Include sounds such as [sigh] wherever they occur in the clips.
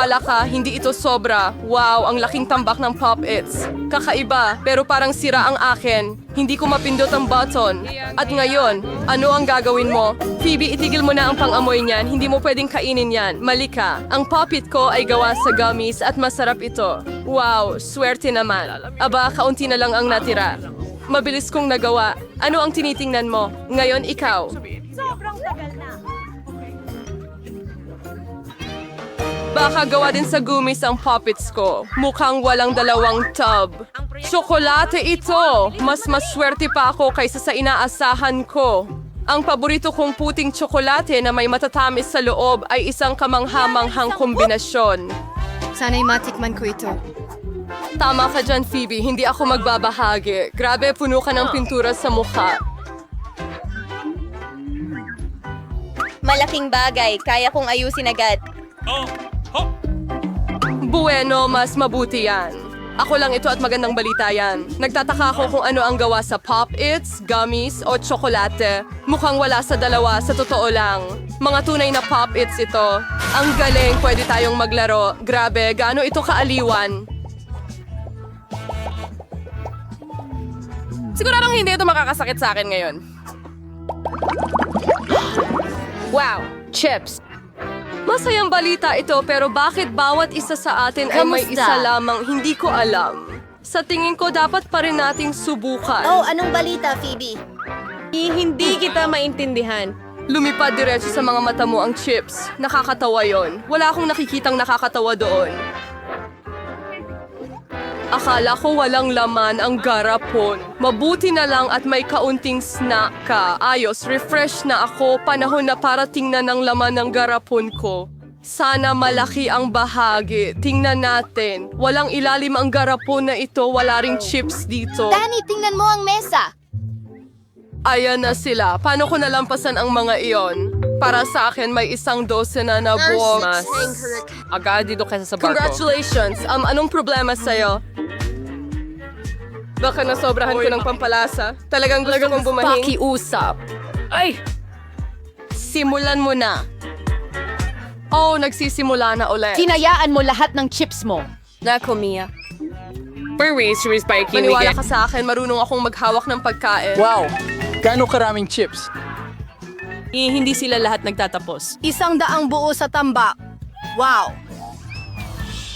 maniwala ka, hindi ito sobra. Wow, ang laking tambak ng Pop-Its. Kakaiba, pero parang sira ang akin. Hindi ko mapindot ang button. At ngayon, ano ang gagawin mo? Phoebe, itigil mo na ang pangamoy niyan. Hindi mo pwedeng kainin yan. Mali ka. Ang Pop-It ko ay gawa sa gummies at masarap ito. Wow, swerte naman. Aba, kaunti na lang ang natira. Mabilis kong nagawa. Ano ang tinitingnan mo? Ngayon, ikaw. Baka gawa din sa gumis ang puppets ko. Mukhang walang dalawang tub. Tsokolate ito! Mas maswerte pa ako kaysa sa inaasahan ko. Ang paborito kong puting tsokolate na may matatamis sa loob ay isang kamanghamanghang kombinasyon. Sana'y matikman ko ito. Tama ka dyan, Phoebe. Hindi ako magbabahagi. Grabe, puno ka ng pintura sa mukha. Malaking bagay. Kaya kong ayusin agad. Bueno, mas mabuti yan. Ako lang ito at magandang balita yan. Nagtataka ako kung ano ang gawa sa Pop-Its, gummies o tsokolate. Mukhang wala sa dalawa, sa totoo lang. Mga tunay na Pop-Its ito. Ang galing, pwede tayong maglaro. Grabe, gaano ito kaaliwan. Siguradong hindi ito makakasakit sa akin ngayon. Wow, chips. Masayang balita ito pero bakit bawat isa sa atin ay may Kamusta? isa lamang hindi ko alam. Sa tingin ko dapat pa rin nating subukan. Oh, anong balita, Phoebe? Hindi kita maintindihan. Lumipad diretso sa mga mata mo ang chips. Nakakatawa yon. Wala akong nakikitang nakakatawa doon. Akala ko walang laman ang garapon. Mabuti na lang at may kaunting snack ka. Ayos, refresh na ako. Panahon na para tingnan ang laman ng garapon ko. Sana malaki ang bahagi. Tingnan natin. Walang ilalim ang garapon na ito. Wala ring chips dito. Danny, tingnan mo ang mesa. Ayan na sila. Paano ko nalampasan ang mga iyon? Para sa akin, may isang dosena na box. Agad dito kaysa sa barko. Congratulations! Um, anong problema sa'yo? Baka nasobrahan ko ng pampalasa. Talagang gusto kong bumahing. Pakiusap. Ay! Simulan mo na. Oh, nagsisimula na ulit. Tinayaan mo lahat ng chips mo. Nako, Mia. For race, race by Maniwala ka sa akin, marunong akong maghawak ng pagkain. Wow! Gaano karaming chips? Eh, hindi sila lahat nagtatapos. Isang daang buo sa tambak. Wow!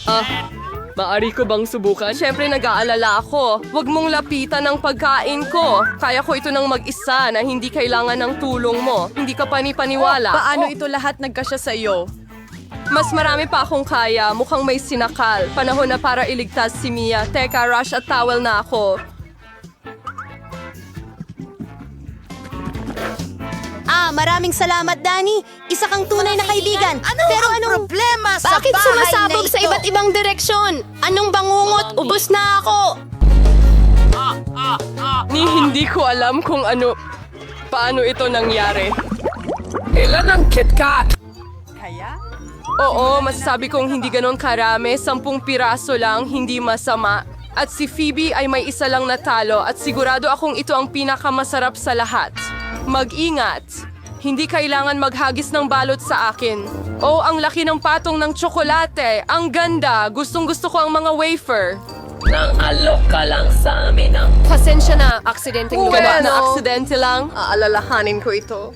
Ah, maari ko bang subukan? Siyempre nag-aalala ako. Huwag mong lapitan ang pagkain ko. Kaya ko ito ng mag-isa na hindi kailangan ng tulong mo. Hindi ka pani-paniwala. Paano ito lahat nagkasya sa iyo? Mas marami pa akong kaya. Mukhang may sinakal. Panahon na para iligtas si Mia. Teka, rush at towel na ako. Ah, maraming salamat, Danny. Isa kang tunay na kaibigan. Pero anong problema sa Bakit bahay sumasabog na sa iba't ibang direksyon? Anong bangungot? Ubus na ako! Ni hindi ko alam kung ano... Paano ito nangyari. Ilan ang KitKat? Oo, masasabi kong hindi ganon karami, sampung piraso lang, hindi masama. At si Phoebe ay may isa lang natalo at sigurado akong ito ang pinakamasarap sa lahat. Mag-ingat! Hindi kailangan maghagis ng balot sa akin. Oh, ang laki ng patong ng tsokolate! Ang ganda! Gustong gusto ko ang mga wafer. Nang alok ka lang sa amin ang... Pasensya na, lumabas. ano? na aksidente lang. Aalalahanin ko ito.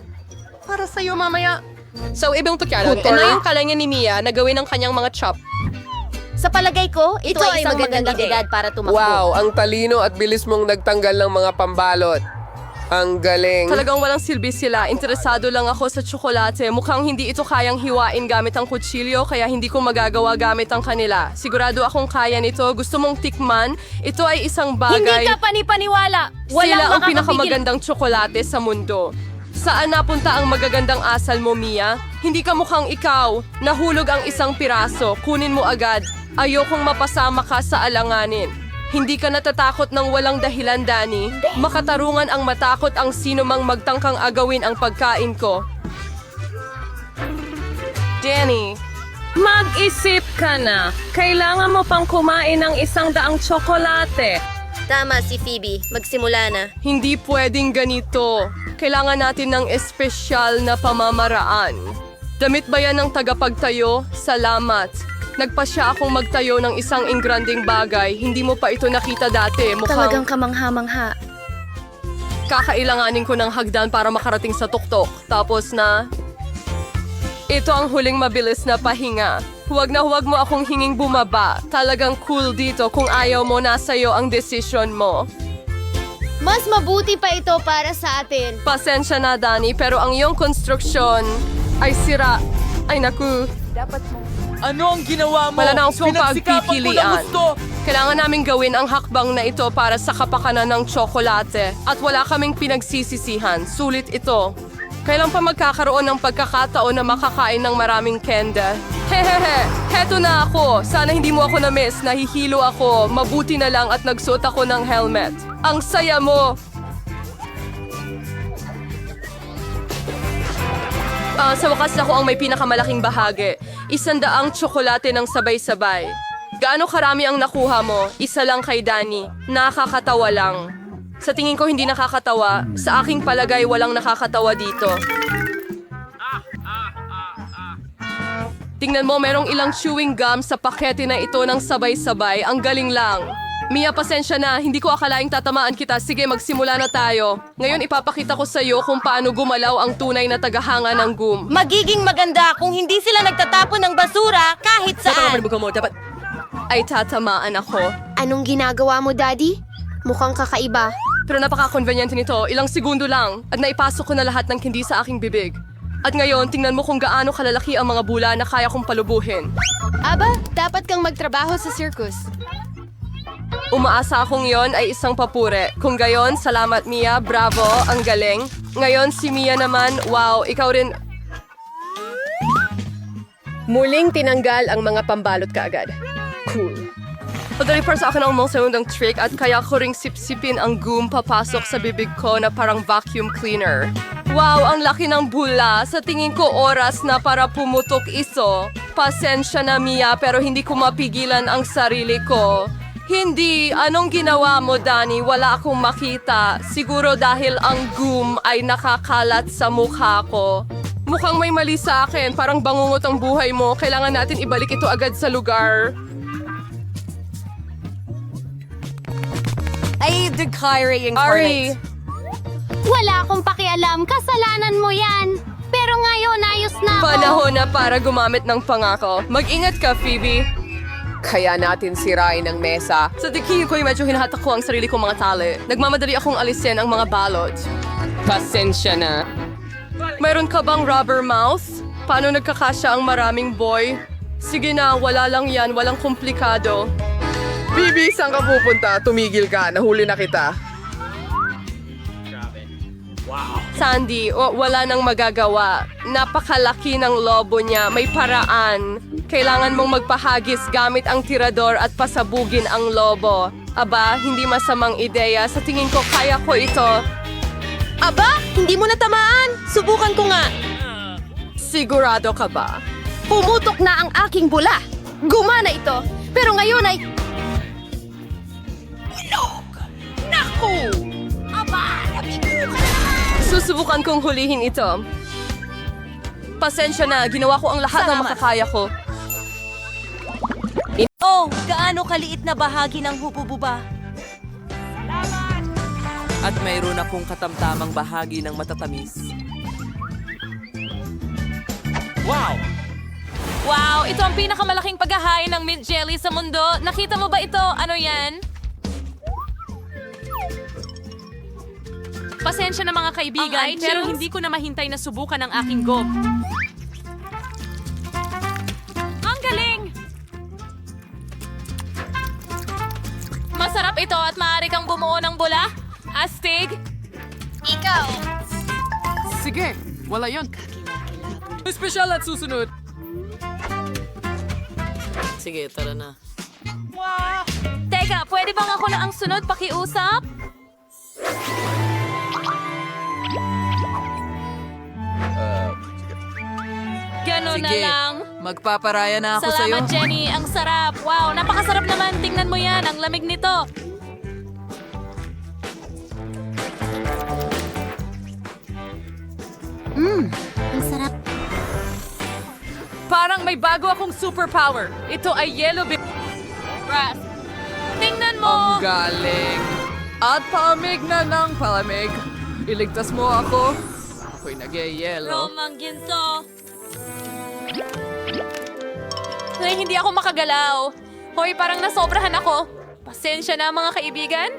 Para sa'yo mamaya. So, ibang tukyarang, Hooter. na yung kalanya ni Mia na gawin ang kanyang mga chop. Sa palagay ko, ito, Ito ay ay isang magandang magandang edad para tumakbo. Wow, ang talino at bilis mong nagtanggal ng mga pambalot. Ang galing. Talagang walang silbi sila. Interesado lang ako sa tsokolate. Mukhang hindi ito kayang hiwain gamit ang kutsilyo, kaya hindi ko magagawa gamit ang kanila. Sigurado akong kaya nito. Gusto mong tikman? Ito ay isang bagay. Hindi ka panipaniwala! Sila Walang ang makakapigil. pinakamagandang tsokolate sa mundo. Saan napunta ang magagandang asal mo, Mia? Hindi ka mukhang ikaw. Nahulog ang isang piraso. Kunin mo agad. Ayokong mapasama ka sa alanganin. Hindi ka natatakot ng walang dahilan, Danny. Makatarungan ang matakot ang sino mang magtangkang agawin ang pagkain ko. Danny, Mag-isip ka na. Kailangan mo pang kumain ng isang daang tsokolate. Tama si Phoebe. Magsimula na. Hindi pwedeng ganito. Kailangan natin ng espesyal na pamamaraan. Damit ba yan ng tagapagtayo? Salamat. Nagpasya akong magtayo ng isang ingranding bagay. Hindi mo pa ito nakita dati. Mukhang kamangha-mangha. kakailanganin ko ng hagdan para makarating sa tuktok. Tapos na... Ito ang huling mabilis na pahinga. Huwag na huwag mo akong hinging bumaba. Talagang cool dito kung ayaw mo nasa'yo ang desisyon mo. Mas mabuti pa ito para sa atin. Pasensya na, Dani, pero ang iyong konstruksyon ay sira. Ay, naku. Ano ang ginawa mo? Wala na akong pagpipilian. gusto. Kailangan namin gawin ang hakbang na ito para sa kapakanan ng tsokolate. At wala kaming pinagsisisihan. Sulit ito. Kailan pa magkakaroon ng pagkakataon na makakain ng maraming kende? Hehehe, heto na ako. Sana hindi mo ako na-miss. Nahihilo ako. Mabuti na lang at nagsuot ako ng helmet. Ang saya mo! Ah, sa wakas ako ang may pinakamalaking bahagi. Isandaang tsokolate ng sabay-sabay. Gaano karami ang nakuha mo? Isa lang kay Danny. Nakakatawa lang. Sa tingin ko hindi nakakatawa. Sa aking palagay walang nakakatawa dito. Tingnan mo, merong ilang chewing gum sa pakete na ito ng sabay-sabay. Ang galing lang. Mia, pasensya na. Hindi ko akalaing tatamaan kita. Sige, magsimula na tayo. Ngayon ipapakita ko sa iyo kung paano gumalaw ang tunay na tagahanga ng gum. Magiging maganda kung hindi sila nagtatapon ng basura kahit saan. Ay tatamaan ako. Anong ginagawa mo, Daddy? Mukhang kakaiba. Pero napaka-convenient nito. Ilang segundo lang. At naipasok ko na lahat ng kindi sa aking bibig. At ngayon, tingnan mo kung gaano kalalaki ang mga bula na kaya kong palubuhin. Aba, dapat kang magtrabaho sa circus. Umaasa akong yon ay isang papure. Kung gayon, salamat Mia, bravo, ang galing. Ngayon si Mia naman, wow, ikaw rin... Muling tinanggal ang mga pambalot kaagad. Cool. Padali para sa akin ang mga segundang trick at kaya ko ring sipsipin ang goom papasok sa bibig ko na parang vacuum cleaner. Wow, ang laki ng bula. Sa tingin ko oras na para pumutok iso. Pasensya na Mia pero hindi ko mapigilan ang sarili ko. Hindi. Anong ginawa mo, Danny? Wala akong makita. Siguro dahil ang goom ay nakakalat sa mukha ko. Mukhang may mali sa akin. Parang bangungot ang buhay mo. Kailangan natin ibalik ito agad sa lugar. Ay, the Kyrie Ari, Wala akong pakialam. Kasalanan mo yan. Pero ngayon, ayos na ako. panahon na para gumamit ng pangako. Mag-ingat ka, Phoebe. Kaya natin sirain ang mesa. Sa tingin ko'y medyo hinahatak ko ang sarili kong mga tali. Nagmamadali akong alisin ang mga balot. Pasensya na. Mayroon ka bang rubber mouth? Paano nagkakasya ang maraming boy? Sige na, wala lang yan, walang komplikado. Bibi, saan ka pupunta? Tumigil ka. Nahuli na kita. Sandy, wa- wala nang magagawa. Napakalaki ng lobo niya, may paraan. Kailangan mong magpahagis gamit ang tirador at pasabugin ang lobo. Aba, hindi masamang ideya. Sa tingin ko, kaya ko ito. Aba, hindi mo natamaan. Subukan ko nga. Sigurado ka ba? Pumutok na ang aking bula. Gumana ito. Pero ngayon ay... Susubukan kong hulihin ito. Pasensya na, ginawa ko ang lahat ng makakaya ko. Oh, gaano kaliit na bahagi ng hubububa. At mayroon akong katamtamang bahagi ng matatamis. Wow, ito ang pinakamalaking paghahain ng mint jelly sa mundo. Nakita mo ba ito? Ano yan? Pasensya na mga kaibigan, Ang pero hindi ko na mahintay na subukan ang aking gum. Ang galing! Masarap ito at maaari kang bumuo ng bula. Astig. Sige, wala yon. Espesyal at susunod. Sige, tara na. Teka, pwede bang ako na ang sunod pakiusap? Na Sige, lang. magpaparaya na ako sa'yo. Salamat, Jenny. Ang sarap. Wow, napakasarap naman. Tingnan mo yan. Ang lamig nito. Ang sarap. Parang may bago akong superpower. Ito ay yellow bit. Ras. Tingnan mo! Galing. At palamig na ng palamig. Iligtas mo ako. Ako'y nag-yellow. Romang ginto. Ay, hindi ako makagalaw. Hoy, parang nasobrahan ako. Pasensya na mga kaibigan.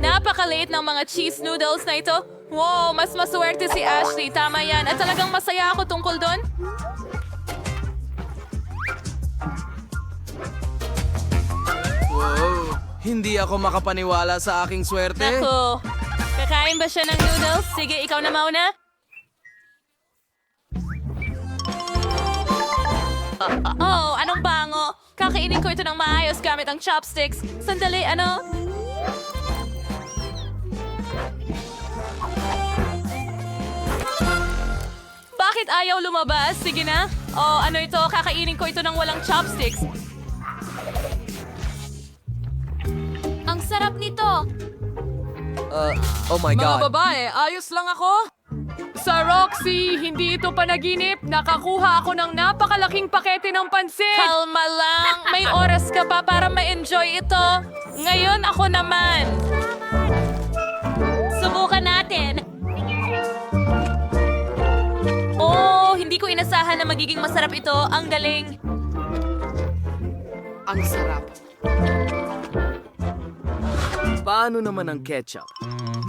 Napakaliit ng mga cheese noodles na ito. Wow, mas maswerte si Ashley. Tama yan. At talagang masaya ako tungkol doon. Wow! Hindi ako makapaniwala sa aking swerte. Naku. Kakain ba siya ng noodles? Sige, ikaw na mauna. [laughs] Oh, anong bango? Kakainin ko ito ng maayos gamit ang chopsticks. Sandali, ano? Bakit ayaw lumabas? Sige na. Oh, ano ito? Kakainin ko ito ng walang chopsticks. Ang sarap nito. Uh, oh my Mga God. babae, ayos lang ako. Sa Roxy, hindi ito panaginip. Nakakuha ako ng napakalaking pakete ng pansit. Kalma lang. May oras ka pa para ma-enjoy ito. Ngayon ako naman. Subukan natin. Oh, hindi ko inasahan na magiging masarap ito. Ang galing. Ang sarap. Paano naman ang ketchup?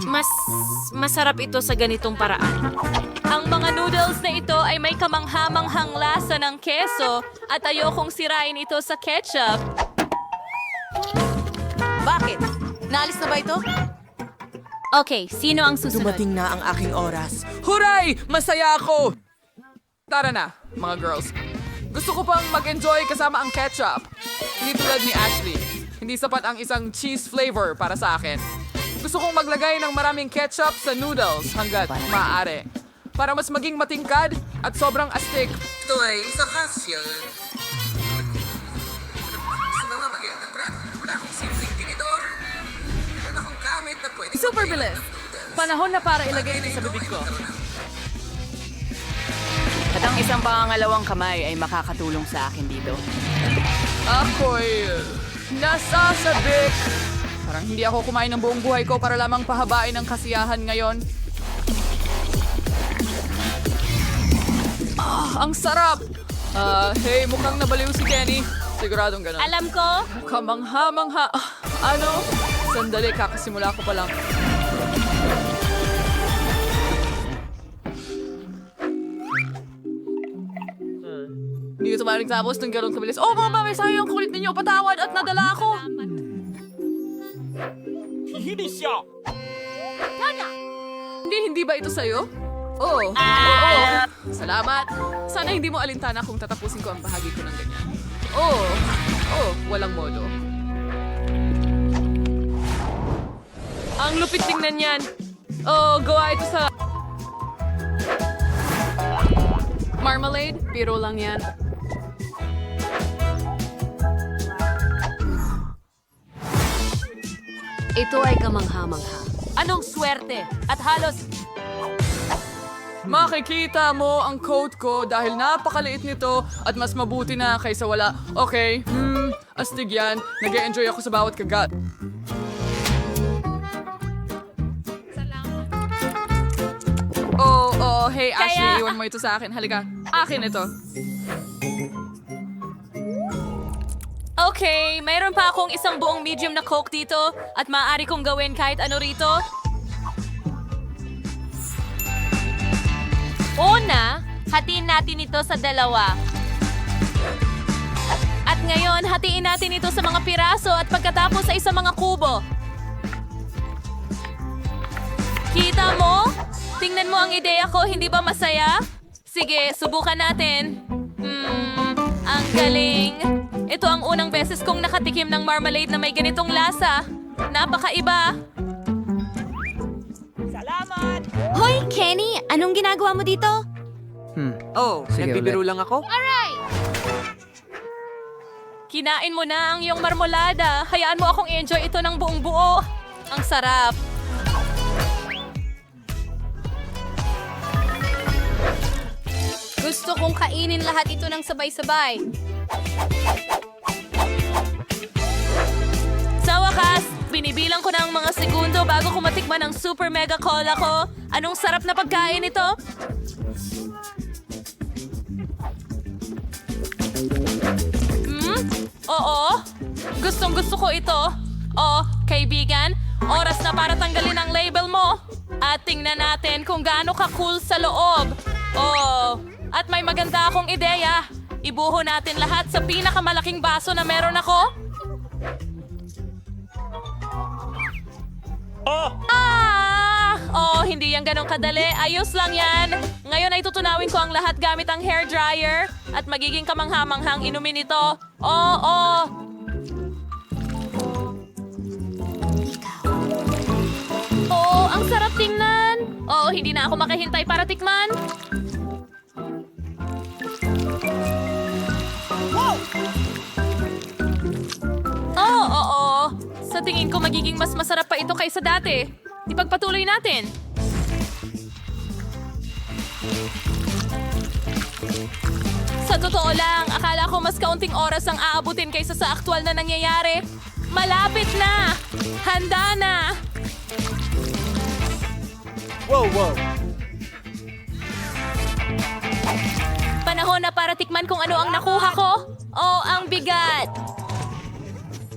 Mas masarap ito sa ganitong paraan. Ang mga noodles na ito ay may kamanghamanghang lasa ng keso at ayokong sirain ito sa ketchup. Bakit? Naalis na ba ito? Okay, sino ang susunod? Dumating na ang aking oras. Huray! Masaya ako! Tara na, mga girls. Gusto ko pang mag-enjoy kasama ang ketchup. Hindi tulad ni Ashley. Hindi sapat ang isang cheese flavor para sa akin. Gusto kong maglagay ng maraming ketchup sa noodles hanggat maaari. Para mas maging matingkad at sobrang astig. Ito ay isang kasya. Super bilis. Panahon na para ilagay ito sa bibig ko. At ang isang pangangalawang kamay ay makakatulong sa akin dito. Ako'y nasasabik. Parang hindi ako kumain ng buong buhay ko para lamang pahabain ang kasiyahan ngayon. Ah, ang sarap! Ah, hey, mukhang nabaliw si Kenny. Siguradong ganun. Alam ko, Kamangha-mangha. Ah, Ano? Sandali, kakasimula ko pa lang. Hindi ko maaaring tapos ng gano'n kabilis. Oh, mga mami, sayang ang kulit ninyo. Patawad at nadala ako. Hindi, hindi ba ito sa'yo? Oo. Oo. Salamat. Sana hindi mo alintana kung tatapusin ko ang bahagi ko ng ganyan. Oo. Oo, walang modo. Ang lupit tingnan yan. Oh, gawa ito sa... Marmalade? Biro lang yan. Ito ay kamangha-mangha. anong swerte? At halos Makikita mo ang coat ko dahil napakaliit nito at mas mabuti na kaysa wala. Okay, hmm, astig yan. nag enjoy ako sa bawat kagat. Oh, oh, hey Ashley, Kaya- iwan mo ito sa akin. Halika, akin ito. Okay, mayroon pa akong isang buong medium na coke dito at maaari kong gawin kahit ano rito. Una, hatiin natin ito sa dalawa. At ngayon, hatiin natin ito sa mga piraso at pagkatapos sa isang mga kubo. Kita mo? Tingnan mo ang ideya ko, hindi ba masaya? Sige, subukan natin. Hmm, ang galing. Ito ang unang beses kong nakatikim ng marmalade na may ganitong lasa. Napakaiba! Salamat! Hoy, Kenny! Anong ginagawa mo dito? Hmm. Oh, Sige nagbibiro ulit. lang ako? Alright! Kinain mo na ang iyong marmolada. Hayaan mo akong enjoy ito ng buong buo. Ang sarap. Gusto kong kainin lahat ito ng sabay-sabay. Binibilang ko na ang mga segundo bago ko matikman ang super mega cola ko. Anong sarap na pagkain ito? Hmm? Oo. Gustong gusto ko ito. Oh, kaibigan, oras na para tanggalin ang label mo. At tingnan natin kung gaano ka cool sa loob. Oh, at may maganda akong ideya. Ibuho natin lahat sa pinakamalaking baso na meron ako. Ah! Oh, hindi yan ganong kadali. Ayos lang yan. Ngayon ay tutunawin ko ang lahat gamit ang hair dryer at magiging kamanghamanghang inumin ito. Oo, oh, Oh, ang sarap tingnan. Oh, hindi na ako makahintay para tikman. Sa tingin ko magiging mas masarap pa ito kaysa dati. Ipagpatuloy natin. Sa totoo lang, akala ko mas kaunting oras ang aabutin kaysa sa aktwal na nangyayari. Malapit na! Handa na! Panahon na para tikman kung ano ang nakuha ko. Oh, ang bigat!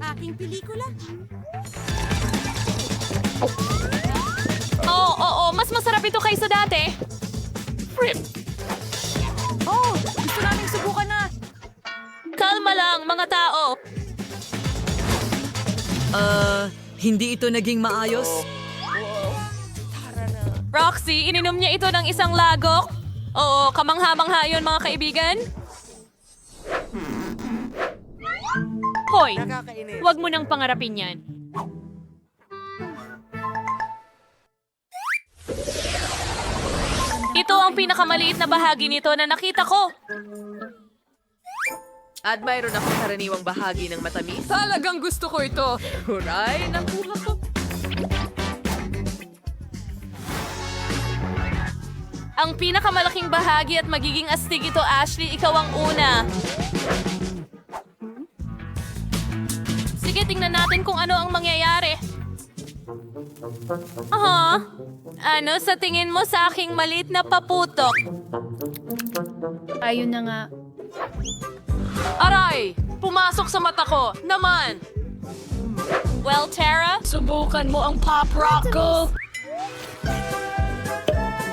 Aking pelikula. Oo, oo, mas masarap ito kaysa dati. Oh, gusto naming subukan na. Kalma lang, mga tao. Uh, hindi ito naging maayos? Roxy, ininom niya ito ng isang lagok. Oo, kamangha-mangha yun, mga kaibigan. Hoy, huwag mo nang pangarapin yan. Ito ang pinakamaliit na bahagi nito na nakita ko. At mayroon akong karaniwang bahagi ng matamis. Talagang gusto ko ito. Huray, nakuha ko. Ang pinakamalaking bahagi at magiging astig ito, Ashley, ikaw ang una. Sige, tingnan natin kung ano ang mangyayari. Aha. Ano sa tingin mo sa aking maliit na paputok? Ayun na nga. Aray! Pumasok sa mata ko! Naman! Well, Tara? Subukan mo ang pop rock ko!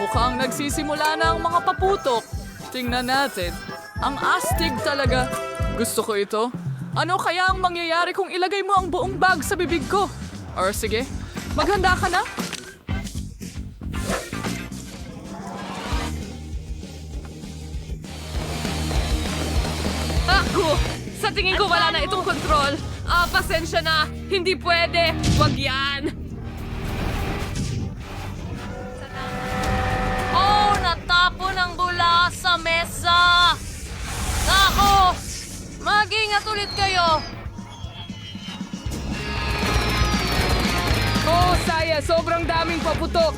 Mukhang nagsisimula na ang mga paputok. Tingnan natin. Ang astig talaga. Gusto ko ito. Ano kaya ang mangyayari kung ilagay mo ang buong bag sa bibig ko? Or sige, maghanda ka na. Ako! Sa tingin ko wala na itong control. Ah, pasensya na. Hindi pwede. Wag yan. Oh, natapon ang bula sa mesa! Ako! Mag-ingat ulit kayo! Oh, saya. Sobrang daming paputok.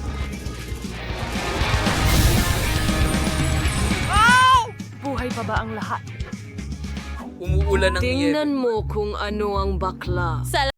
Buhay pa ba ang lahat? Umuulan ng. Tingnan mo kung ano ang bakla.